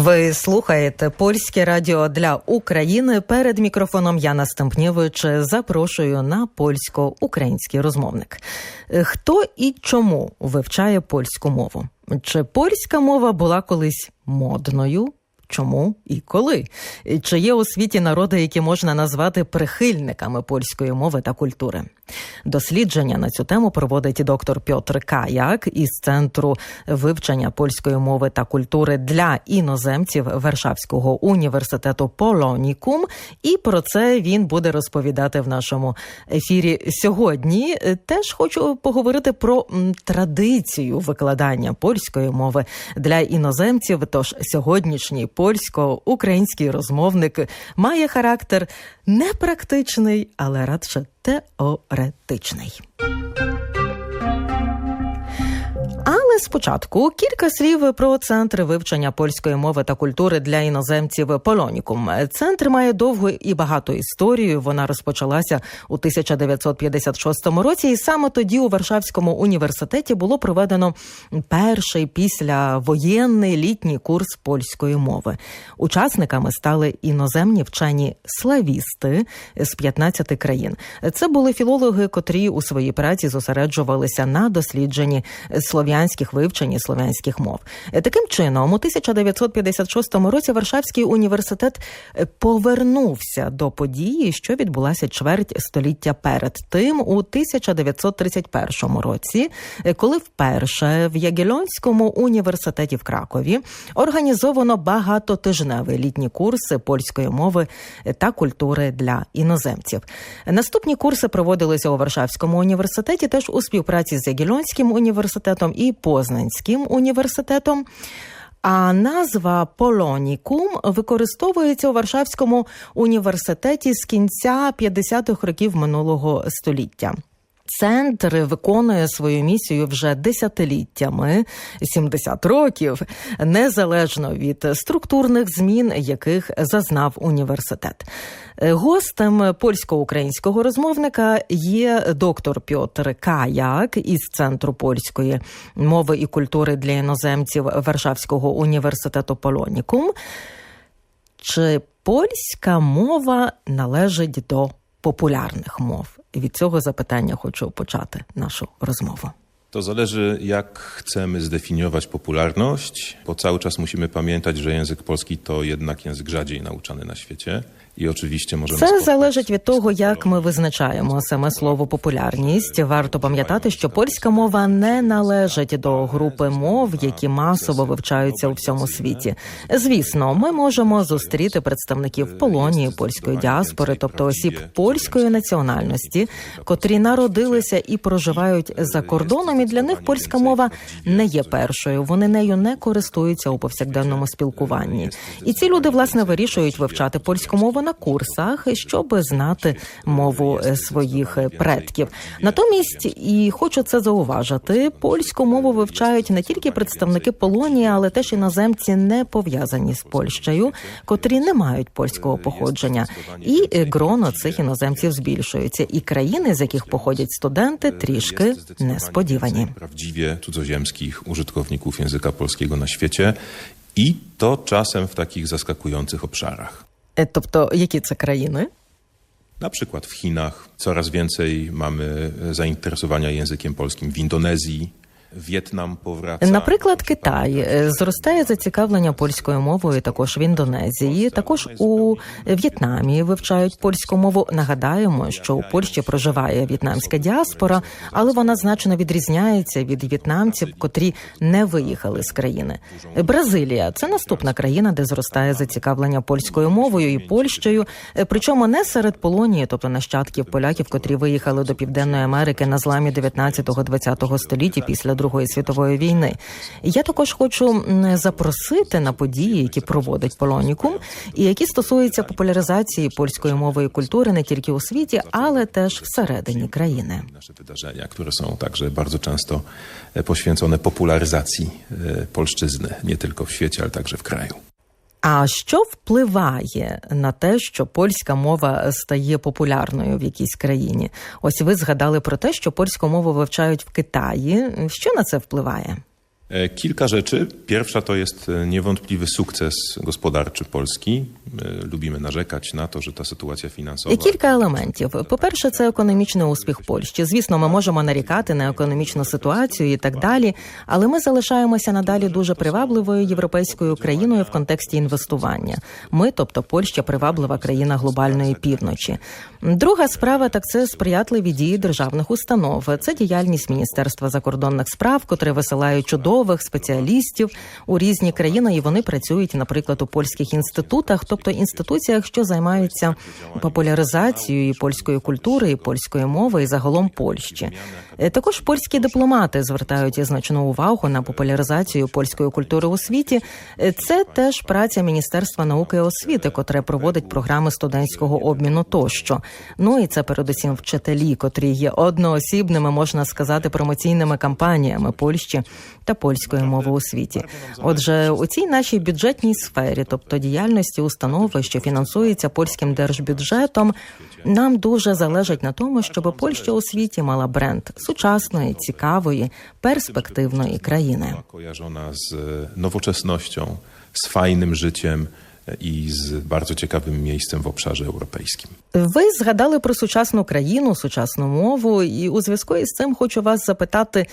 Ви слухаєте польське радіо для України. Перед мікрофоном Яна Стемпнєвич запрошую на польсько-український розмовник. Хто і чому вивчає польську мову? Чи польська мова була колись модною? Чому і коли? Чи є у світі народи, які можна назвати прихильниками польської мови та культури? Дослідження на цю тему проводить доктор Пьотр Каяк із центру вивчення польської мови та культури для іноземців Варшавського університету Полонікум. І про це він буде розповідати в нашому ефірі сьогодні. Теж хочу поговорити про традицію викладання польської мови для іноземців. Тож сьогоднішній польсько-український розмовник має характер непрактичний, але радше теоретичний. Спочатку кілька слів про центр вивчення польської мови та культури для іноземців Полонікум. Центр має довгу і багату історію. Вона розпочалася у 1956 році, і саме тоді у Варшавському університеті було проведено перший післявоєнний літній курс польської мови. Учасниками стали іноземні вчені славісти з 15 країн. Це були філологи, котрі у своїй праці зосереджувалися на дослідженні слов'янських вивчень і слов'янських мов. Таким чином, у 1956 році Варшавський університет повернувся до події, що відбулася чверть століття перед тим, у 1931 році, коли вперше в Ягельонському університеті в Кракові організовано багатотижневий літні курси польської мови та культури для іноземців. Наступні курси проводилися у Варшавському університеті, теж у співпраці з Ягельонським університетом і Познанським університетом. А назва Полонікум використовується у Варшавському університеті з кінця 50-х років минулого століття. Центр виконує свою місію вже десятиліттями 70 років, незалежно від структурних змін, яких зазнав університет. Гостем польсько-українського розмовника є доктор Пьотр Каяк із центру польської мови і культури для іноземців Варшавського університету Полонікум. Чи польська мова належить до популярних мов? Від цього запитання хочу почати нашу розмowę. To zależy, jak chcemy zdefiniować popularność, bo cały czas musimy pamiętać, że język polski to jednak język rzadziej nauczany na świecie. І oczywiście можемо це залежить від того, як ми визначаємо саме слово популярність. Варто пам'ятати, що польська мова не належить до групи мов, які масово вивчаються у всьому світі. Звісно, ми можемо зустріти представників полонії польської діаспори, тобто осіб польської національності, котрі народилися і проживають за кордоном. І для них польська мова не є першою. Вони нею не користуються у повсякденному спілкуванні. І ці люди власне вирішують вивчати польську мову на курсах, щоб знати мову своїх предків. Натомість, і хочу це зауважити, польську мову вивчають не тільки представники Полонії, але теж іноземці не пов'язані з Польщею, котрі не мають польського походження. І гроно цих іноземців збільшується. І країни, з яких походять студенти, трішки несподівані. Prawdziwie cudzoziemskich użytkowników języka polskiego na świecie i to czasem w takich zaskakujących obszarach. Тобто, які це країни? Na przykład w Chinach coraz więcej mamy zainteresowania językiem polskim w Indonezji. В'єтнам повраca. Наприклад, Китай зростає зацікавлення польською мовою також в Індонезії, також у В'єтнамі вивчають польську мову. Нагадаємо, що у Польщі проживає в'єтнамська діаспора, але вона значно відрізняється від в'єтнамців, котрі не виїхали з країни. Бразилія це наступна країна, де зростає зацікавлення польською мовою і Польщею, причому не серед полонії, тобто нащадків поляків, котрі виїхали до Південної Америки на зламі 19-20 століття після Другої світової війни. Я також хочу запросити на події, які проводить Полонікум, і які стосуються популяризації польської мови і культури не тільки у світі, але теж всередині країни. Наші видаження, які są także bardzo często poświęcone popularyzacji polszczyzny, nie tylko w świecie, ale także w kraju. А що впливає на те, що польська мова стає популярною в якійсь країні? Ось ви згадали про те, що польську мову вивчають в Китаї. Що на це впливає? E, Kilka rzeczy. Pierwsza to jest e, niewątpliwy sukces gospodarczy Polski. E, Lubimy narzekać na to, że sytuacja finansowa. І кілька елементів. По-перше, це економічний успіх Польщі. Звісно, ми можемо нарікати на економічну ситуацію і так далі, але ми залишаємося надалі дуже привабливою європейською країною в контексті інвестування. Ми, тобто Польща, приваблива країна глобальної півночі. Друга справа так це сприятливі дії державних установ. Це діяльність Міністерства закордонних справ, котре висилає чудових спеціалістів у різні країни, і вони працюють, наприклад, у польських інститутах, тобто інституціях, що займаються популяризацією польської культури, і польської мови, і загалом Польщі. Е, Також польські дипломати звертають значну увагу на популяризацію польської культури у світі. Е, Це теж праця Міністерства науки і освіти, котре проводить програми студентського обміну тощо. Ну і це передусім вчителі, котрі є одноосібними, можна сказати, промоційними кампаніями Польщі та польської мови у світі. Отже, у цій нашій бюджетній сфері, тобто діяльності установи, що фінансується польським держбюджетом, нам дуже залежить на тому, щоб Польща у світі мала бренд сучасної, цікавої, перспективної країни. Кояжона з новочесністю, з файним z fajnym życiem e, i z bardzo ciekawym miejscem w obszarze europejskim. Ви згадали про сучасну країну, сучасну мову, і у зв'язку із цим хочу вас запитати,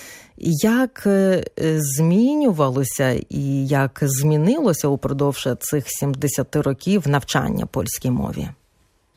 як е, змінювалося і як змінилося упродовж цих 70 років навчання польській мові?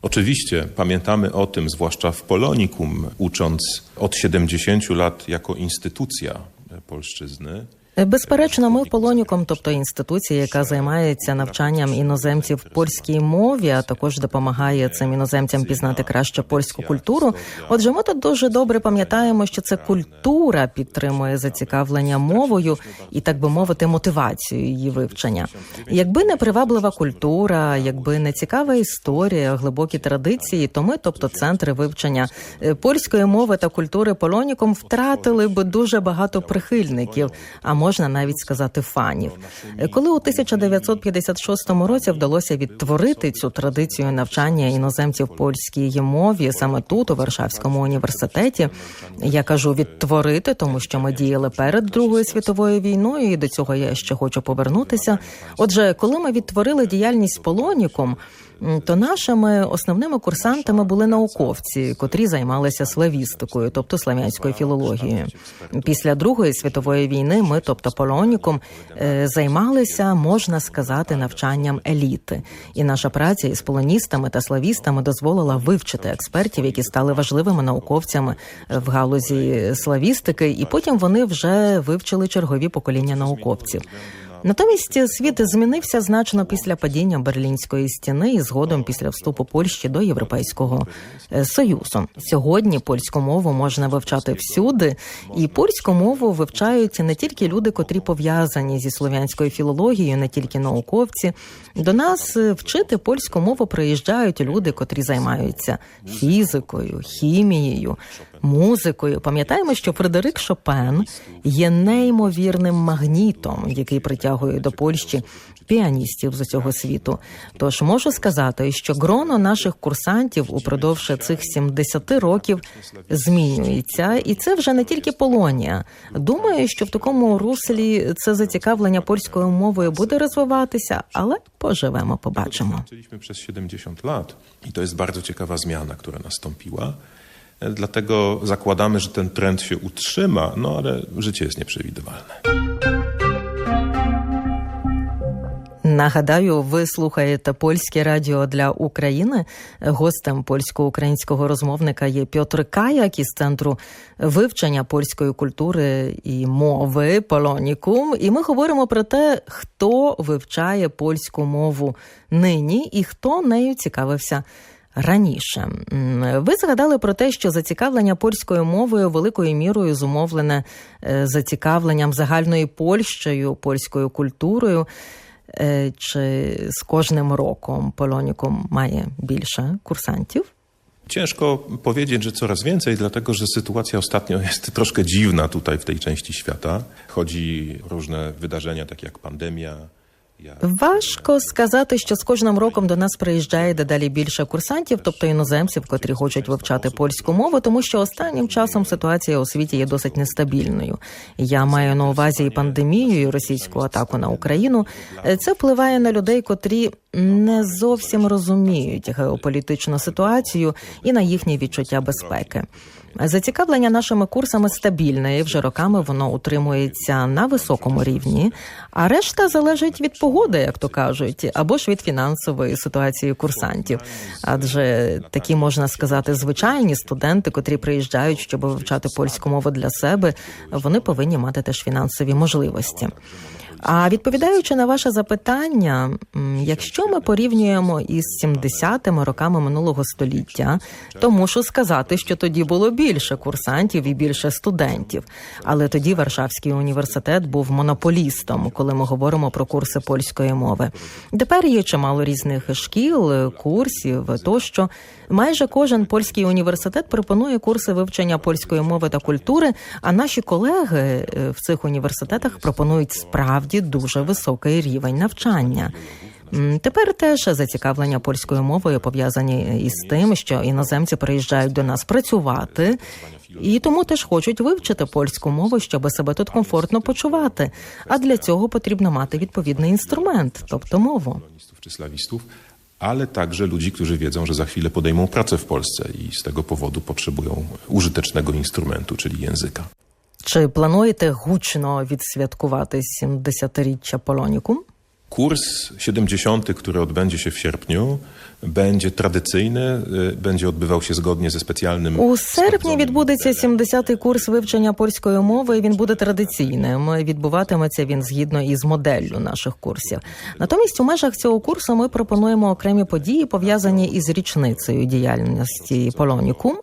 Oczywiście pamiętamy o tym, zwłaszcza w Polonikum, ucząc od 70 lat jako instytucja e, polszczyzny. Безперечно, ми полоніком, тобто інституція, яка займається навчанням іноземців в польській мові, а також допомагає цим іноземцям пізнати краще польську культуру. Отже, ми тут дуже добре пам'ятаємо, що це культура підтримує зацікавлення мовою і, так би мовити, мотивацію її вивчення. Якби не приваблива культура, якби не цікава історія, глибокі традиції, то ми, тобто центри вивчення е, польської мови та культури полоніком, втратили б дуже багато прихильників. А можна навіть сказати фанів. Коли у 1956 році вдалося відтворити цю традицію навчання іноземців польській мові саме тут, у Варшавському університеті, я кажу відтворити, тому що ми діяли перед Другою світовою війною, і до цього я ще хочу повернутися. Отже, коли ми відтворили діяльність полоніком. То нашими основними курсантами були науковці, котрі займалися славістикою, тобто славянською філологією. Після Другої світової війни ми, тобто полоніком, е, займалися, можна сказати, навчанням еліти. І наша праця із полоністами та славістами дозволила вивчити експертів, які стали важливими науковцями в галузі славістики, і потім вони вже вивчили чергові покоління науковців. Натомість світ змінився значно після падіння Берлінської стіни і згодом після вступу Польщі до Європейського е, союзу. Сьогодні польську мову можна вивчати всюди, і польську мову вивчають не тільки люди, котрі пов'язані зі слов'янською філологією, не тільки науковці. До нас е, вчити польську мову приїжджають люди, котрі займаються фізикою, хімією, музикою. Пам'ятаємо, що Фредерик Шопен є неймовірним магнітом, який притягує до Польщі піаністів з усього світу. Тож можу сказати, що гроно наших курсантів упродовж цих 70 років змінюється, і це вже не тільки Полонія. Думаю, що в такому руслі це зацікавлення польською мовою буде розвиватися, але поживемо, побачимо. Przez 70 lat i to jest bardzo ciekawa zmiana, która nastąpiła. Dlatego zakładamy, że ten trend się utrzyma, no ale życie jest nieprzewidywalne. Нагадаю, ви слухаєте польське радіо для України. Гостем польсько-українського розмовника є Пьотр Каяк із центру вивчення польської культури і мови Полонікум. І ми говоримо про те, хто вивчає польську мову нині і хто нею цікавився. Раніше ви згадали про те, що зацікавлення польською мовою великою мірою зумовлене е, зацікавленням загальною Польщею, польською культурою. Е, Чи з кожним роком Полонікум має більше курсантів? Ciężko powiedzieć, że coraz więcej, dlatego że sytuacja ostatnio jest troszkę dziwna tutaj w tej części świata. Chodzi o różne wydarzenia, takie jak pandemia, Важко сказати, що з кожним роком до нас приїжджає дедалі більше курсантів, тобто іноземців, котрі хочуть вивчати польську мову, тому що останнім часом ситуація у світі є досить нестабільною. Я маю на увазі і пандемію, і російську атаку на Україну. Це впливає на людей, котрі не зовсім розуміють геополітичну ситуацію і на їхнє відчуття безпеки. Зацікавлення нашими курсами стабільне, і вже роками воно утримується на високому рівні, а решта залежить від погоди, як то кажуть, або ж від фінансової ситуації курсантів. Адже такі можна сказати звичайні студенти, котрі приїжджають, щоб вивчати польську мову для себе, вони повинні мати теж фінансові можливості. А відповідаючи на ваше запитання, якщо ми порівнюємо із 70-ми роками минулого століття, то мушу сказати, що тоді було більше курсантів і більше студентів. Але тоді Варшавський університет був монополістом, коли ми говоримо про курси польської мови. Тепер є чимало різних шкіл, курсів тощо. Майже кожен польський університет пропонує курси вивчення польської мови та культури. А наші колеги е, в цих університетах пропонують справді дуже високий рівень навчання. М, Тепер теж зацікавлення польською мовою пов'язані із тим, що іноземці приїжджають до нас працювати. І тому теж хочуть вивчити польську мову, щоб себе тут комфортно почувати. А для цього потрібно мати відповідний інструмент, тобто мову. polonistów czy slawistów, ale także ludzi, którzy wiedzą, że za chwilę podejmą pracę w Polsce i z tego powodu potrzebują użytecznego instrumentu, czyli języka. Чи плануєте гучно відсвяткувати 70-річчя Полонікум? Kurs 70, który odbędzie się w sierpniu, będzie tradycyjny, y, będzie odbywał się zgodnie ze specjalnym. У серпні відбудеться modelem. 70-й курс вивчення польської мови. і Він буде традиційним. Відбуватиметься він згідно із моделлю наших курсів. Натомість, у межах цього курсу ми пропонуємо окремі події, пов'язані із річницею діяльності Полонікум.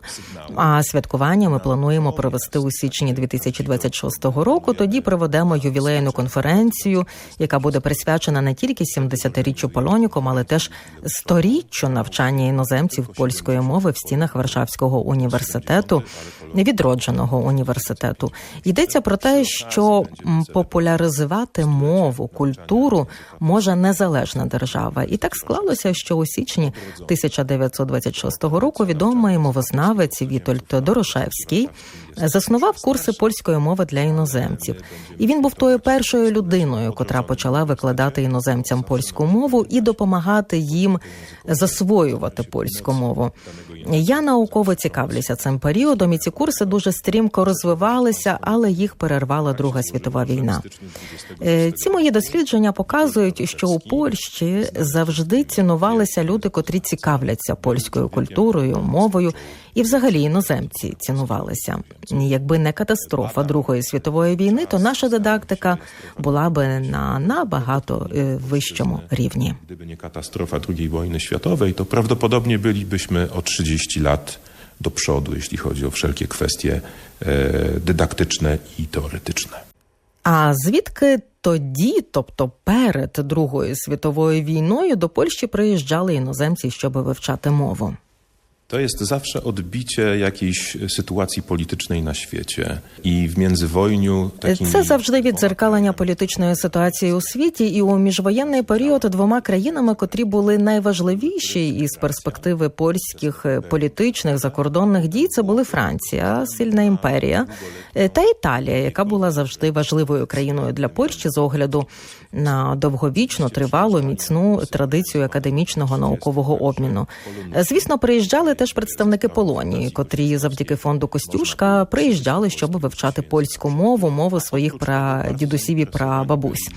А святкування ми плануємо провести у січні 2026 року. Тоді проведемо ювілейну конференцію, яка буде присвячена не тільки 70-річчю Полонікум, але теж сторіччю навчання іноземців польської мови в стінах Варшавського університету, відродженого університету. Йдеться про те, що популяризувати мову, культуру може незалежна держава. І так склалося, що у січні 1926 року відомий мовознавець Вітольд Дорошевський заснував курси польської мови для іноземців. І він був тою першою людиною, котра почала викладати іноземцям польську мову і допомагати їм засвоювати польську мову. Я науково цікавлюся цим періодом, і ці курси дуже стрімко розвивалися, але їх перервала Друга світова війна. Е, Ці мої дослідження показують, що у Польщі завжди цінувалися люди, котрі цікавляться польською культурою, мовою, і взагалі іноземці цінувалися. Якби не катастрофа Другої світової війни, то наша дидактика була би на набагато е, вищому рівні. Gdyby nie katastrofa II wojny światowej, to prawdopodobnie bylibyśmy o 30 lat do przodu, jeśli chodzi o wszelkie kwestie e, dydaktyczne i teoretyczne. А звідки тоді, тобто перед Другою світовою війною, до Польщі приїжджали іноземці, щоб вивчати мову? To jest zawsze odbicie jakiejś sytuacji politycznej na świecie i w międzywojniu takimi... Це завжди віддзеркалення політичної ситуації у світі, і у міжвоєнний період двома країнами, котрі були найважливіші із перспективи польських е, політичних закордонних дій, це були Франція, сильна імперія, е, та Італія, яка була завжди важливою країною для Польщі з огляду на довговічну, тривалу, міцну традицію академічного наукового обміну. Е, Звісно, приїжджали теж представники Полонії, котрі завдяки фонду Костюшка приїжджали, щоб вивчати польську мову, мову своїх прадідусів і прабабусь.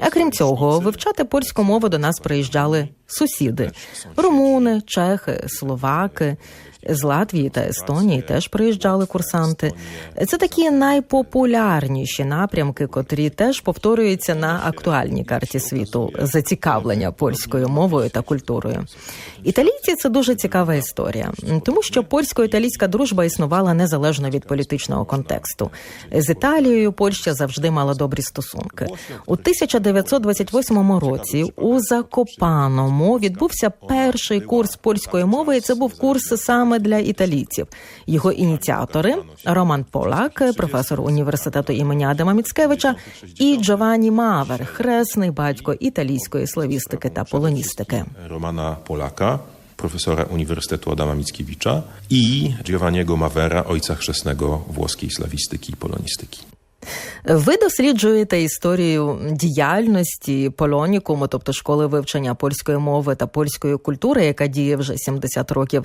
А крім цього, вивчати польську мову до нас приїжджали сусіди: румуни, чехи, словаки. З Латвії та Естонії теж приїжджали курсанти. Це такі найпопулярніші напрямки, котрі теж повторюються на актуальній карті світу зацікавлення польською мовою та культурою. Італійці це дуже цікава історія, тому що польсько-італійська дружба існувала незалежно від політичного контексту. З Італією Польща завжди мала добрі стосунки. У 1928 році у Закопаному відбувся перший курс польської мови. і Це був курс саме для італійців. Його ініціатори Роман Полак, професор університету імені Адама Міцкевича, і Джованні Мавер, хресний батько італійської славістики та полоністики. Романа Полака. profesora Uniwersytetu Adama Mickiewicza i Giovanniego Mavera, ojca chrzestnego włoskiej slawistyki i polonistyki. Ви досліджуєте історію діяльності полонікуму, тобто школи вивчення польської мови та польської культури, яка діє вже 70 років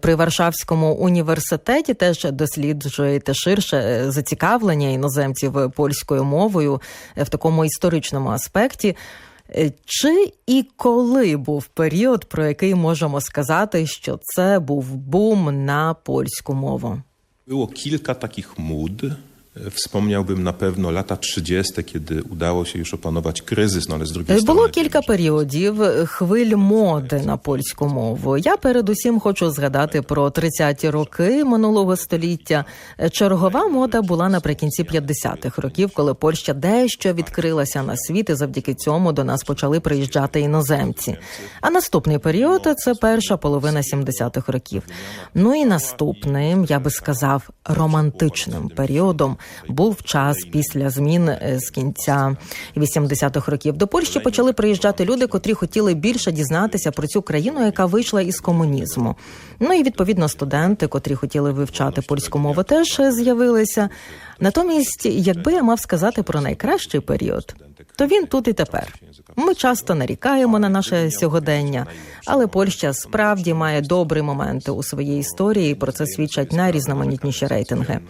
при Варшавському університеті. Теж досліджуєте ширше е, зацікавлення іноземців польською мовою е, в такому історичному аспекті. Е, Чи і коли був період, про який можемо сказати, що це був бум на польську мову? Było kilka takich mód. Wspomniałbym na pewno lata 30., kiedy udało się już opanować kryzys, no ale z drugiej strony... Було кілька періодів хвиль моди на польську мову. Я передусім хочу згадати про 30-ті роки минулого століття. Чергова мода була наприкінці 50-х років, коли Польща дещо відкрилася на світ, і завдяки цьому до нас почали приїжджати іноземці. А наступний період це перша половина 70-х років. Ну і наступним, я би сказав, романтичним періодом був час після змін е, з кінця 80-х років. До Польщі почали приїжджати люди, котрі хотіли більше дізнатися про цю країну, яка вийшла із комунізму. Ну і відповідно студенти, котрі хотіли вивчати польську мову, теж е, з'явилися. Натомість, якби я мав сказати про найкращий період, то він тут і тепер. Ми часто нарікаємо на наше сьогодення, але Польща справді має добрі моменти у своїй історії. і Про це свідчать найрізноманітніші рейтинги.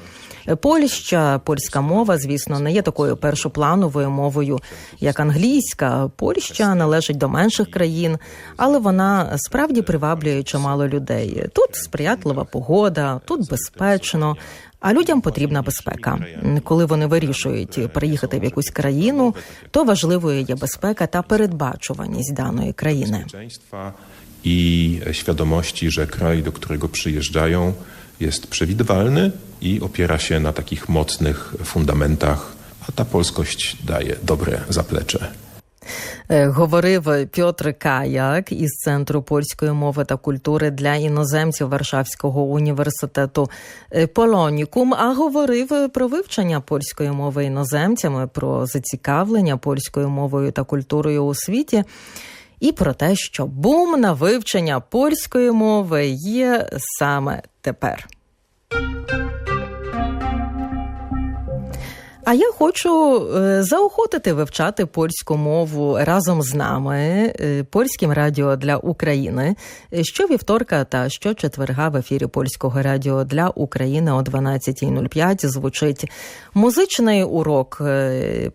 Польща, польська мова, звісно, не є такою першоплановою мовою, як англійська. Польща належить до менших країн, але вона справді приваблює чимало людей. Тут сприятлива погода, тут безпечно. А людям потрібна безпека. Коли вони вирішують приїхати в якусь країну, то важливою є безпека та передбачуваність даної країни. bezpieczeństwa i świadomości, że kraj, do którego przyjeżdżają, jest przewidywalny i opiera się na takich mocnych fundamentach, a ta polskość daje dobre zaplecze. Е, Говорив Пьотр Каяк із центру польської мови та культури для іноземців Варшавського університету е, Полонікум. А говорив про вивчення польської мови іноземцями, про зацікавлення польською мовою та культурою у світі. І про те, що бум на вивчення польської мови є саме тепер. А я хочу е, заохотити вивчати польську мову разом з нами е, польським радіо для України. е, Щовівторка та щочетверга в ефірі польського радіо для України о 12.05 звучить музичний урок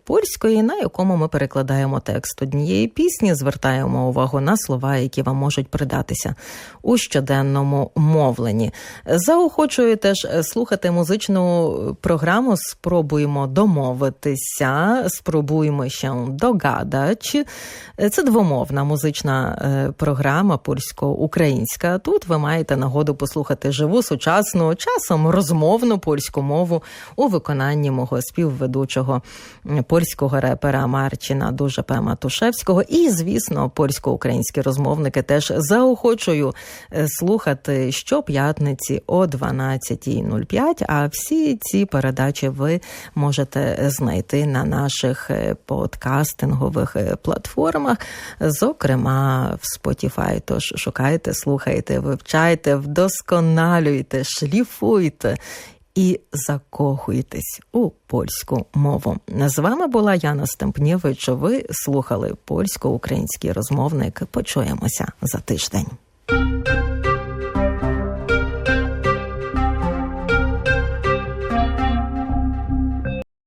польської, на якому ми перекладаємо текст однієї пісні, звертаємо увагу на слова, які вам можуть придатися у щоденному мовленні. Заохочую теж слухати музичну програму. Спробуємо домовитися, спробуємо ще догадати. Це двомовна музична е, програма польсько-українська. Тут ви маєте нагоду послухати живу, сучасну, часом розмовну польську мову у виконанні мого співведучого польського репера Марчина Дужепе Матушевського. І, звісно, польсько-українські розмовники теж заохочую е, слухати щоп'ятниці о 12.05. А всі ці передачі ви можете знайти на наших е, подкастингових е, платформах, зокрема в Spotify. Тож шукайте, слухайте, вивчайте, вдосконалюйте, шліфуйте. І закохуйтесь у польську мову. З вами була Яна Стемпнєвич. Ви слухали польсько-український розмовник. Почуємося за тиждень.